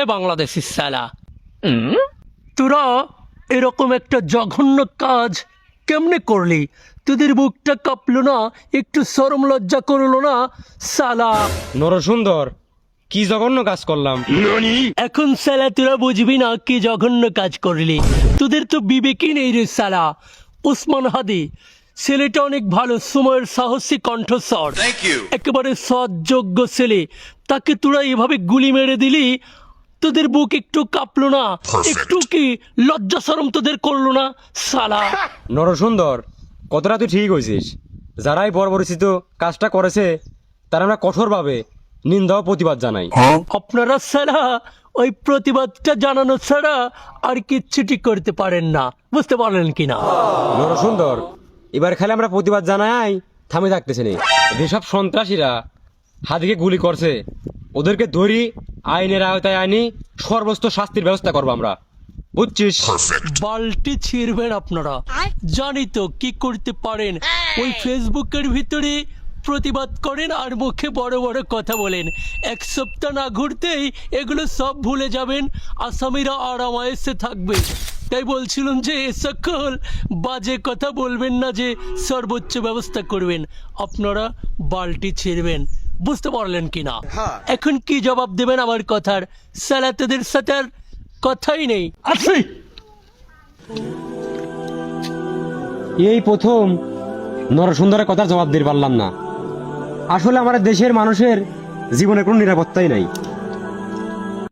এ বাংলাদেশি সালা তোরা এরকম একটা জঘন্য কাজ কেমনে করলি? তোদের বুকটা কাঁপলো না একটু সরম লজ্জা করল না সালা নরসুন্দর কি জঘন্য কাজ করলাম। এখন সালা তোরা বুঝবি না কি জঘন্য কাজ করলি। তোদের তো বিবেকই নেই রে সালা উসমান হাদি ছেলেটা অনেক ভালো সময়ের সাহসী কণ্ঠস্বর। একেবারে সৎযোগ্য ছেলে। তাকে তোরা এভাবে গুলি মেরে দিলি তোদের বুক একটু কাঁপলো না। একটু কি লজ্জা সরম তোদের করল না সালা? নরসুন্দর কতটা তুই ঠিক হয়েছিস যারাই বর্বরিচিত কাজটা করেছে তারা আমরা কঠোরভাবে নিন্দা ও প্রতিবাদ জানাই আপনারা ছাড়া ওই প্রতিবাদটা জানানো ছাড়া আর কিচ্ছুটি করতে পারেন না। বুঝতে পারলেন কিনা? নরসুন্দর এবার খালি আমরা প্রতিবাদ জানাই থামে থাকতেছে নে। যেসব সন্ত্রাসীরা হাদিকে গুলি করছে ওদেরকে ধরি আইনের আওতায় আইনি সর্বোচ্চ শাস্তির ব্যবস্থা করব আমরা। বুঝছিস? বালটি ছিঁড়বেন আপনারা। জানি তো কি করতে পারেন। ওই ফেসবুকের ভিতরে প্রতিবাদ করেন আর মুখে বড় বড় কথা বলেন। এক সপ্তাহ না ঘুরতেই এগুলো সব ভুলে যাবেন। আসামিরা আরামায়েসে থাকবে। তাই বলছিলাম যে এ সকল বাজে কথা বলবেন না যে সর্বোচ্চ ব্যবস্থা করবেন। আপনারা বালটি ছিঁড়বেন। বুঝতে পারলেন কিনা? এখন কি জবাব দেবেন আমার কথার? সালাতেদের সাথে আর কথাই নেই। আসি এই প্রথম নরসুন্দরের কথার জবাব দিতে পারলাম না। আসলে আমাদের দেশের মানুষের জীবনে কোনো নিরাপত্তাই নাই।